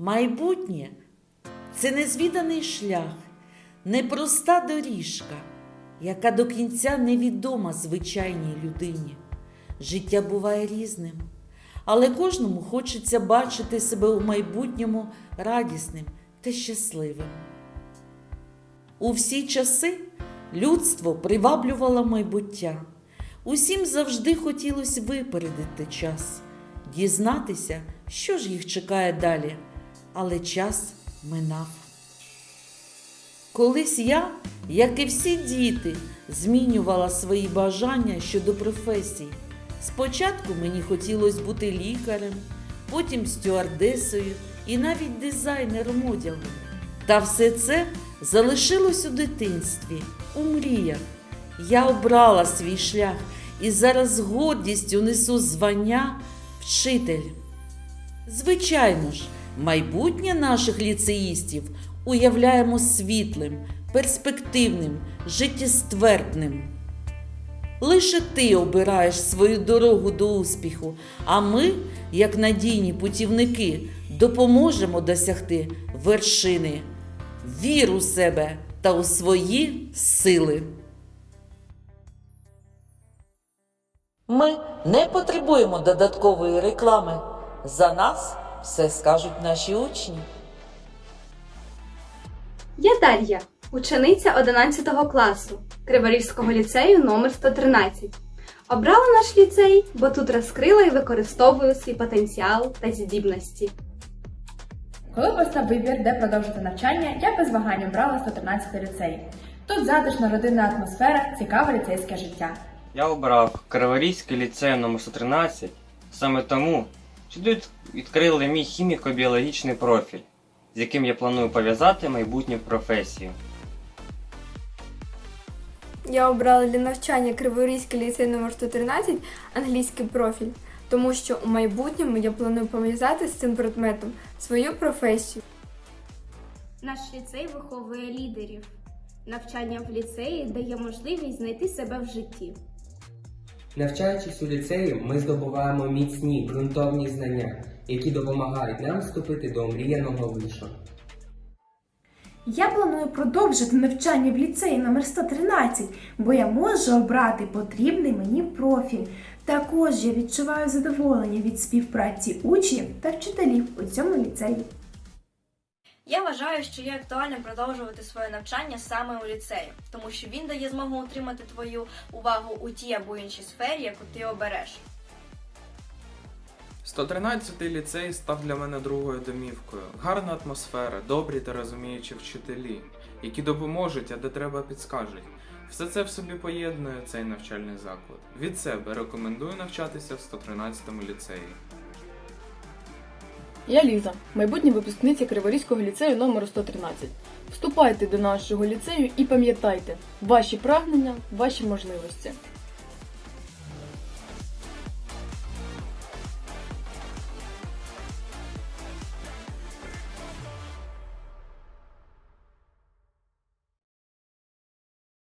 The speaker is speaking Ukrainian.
Майбутнє це незвіданий шлях, непроста доріжка, яка до кінця невідома звичайній людині. Життя буває різним, але кожному хочеться бачити себе у майбутньому радісним та щасливим. У всі часи людство приваблювало майбуття. Усім завжди хотілося випередити час, дізнатися, що ж їх чекає далі, але час минав. Колись я, як і всі діти, змінювала свої бажання щодо професій. Спочатку мені хотілося бути лікарем, потім стюардесою і навіть дизайнером одягу. Та все це залишилось у дитинстві, у мріях. Я обрала свій шлях і зараз з гордістю несу звання вчитель. Звичайно ж, майбутнє наших ліцеїстів уявляємо світлим, перспективним, життєствердним. Лише ти обираєш свою дорогу до успіху, а ми, як надійні путівники, допоможемо досягти вершини. Вір у себе та у свої сили. Ми не потребуємо додаткової реклами. За нас все скажуть наші учні. Я Дар'я, учениця 11 класу Криворізького ліцею номер 113. Обрала наш ліцей, бо тут розкрила і використовую свій потенціал та здібності. Коли постав вибір, де продовжити навчання, я без вагань обрала 113 ліцей. Тут затишна родинна атмосфера, цікаве ліцейське життя. Я обрав Криворізький ліцей номер 113 саме тому, тут відкрили мій хіміко-біологічний профіль, з яким я планую пов'язати майбутню професію. Я обрала для навчання Криворізький ліцей номер 113 англійський профіль, тому що у майбутньому я планую пов'язати з цим предметом свою професію. Наш ліцей виховує лідерів. Навчання в ліцеї дає можливість знайти себе в житті. Навчаючись у ліцеї, ми здобуваємо міцні ґрунтовні знання, які допомагають нам вступити до омріяного вишу. Я планую продовжити навчання в ліцеї номер 113, бо я можу обрати потрібний мені профіль. Також я відчуваю задоволення від співпраці учнів та вчителів у цьому ліцеї. Я вважаю, що є актуальним продовжувати своє навчання саме у ліцеї, тому що він дає змогу отримати твою увагу у тій або іншій сфері, яку ти обереш. 113-й ліцей став для мене другою домівкою. Гарна атмосфера, добрі та розуміючі вчителі, які допоможуть, а де треба підскажуть. Все це в собі поєднує цей навчальний заклад. Від себе рекомендую навчатися в 113-му ліцеї. Я Ліза, майбутня випускниця Криворізького ліцею номер 113. Вступайте до нашого ліцею і пам'ятайте, ваші прагнення, ваші можливості.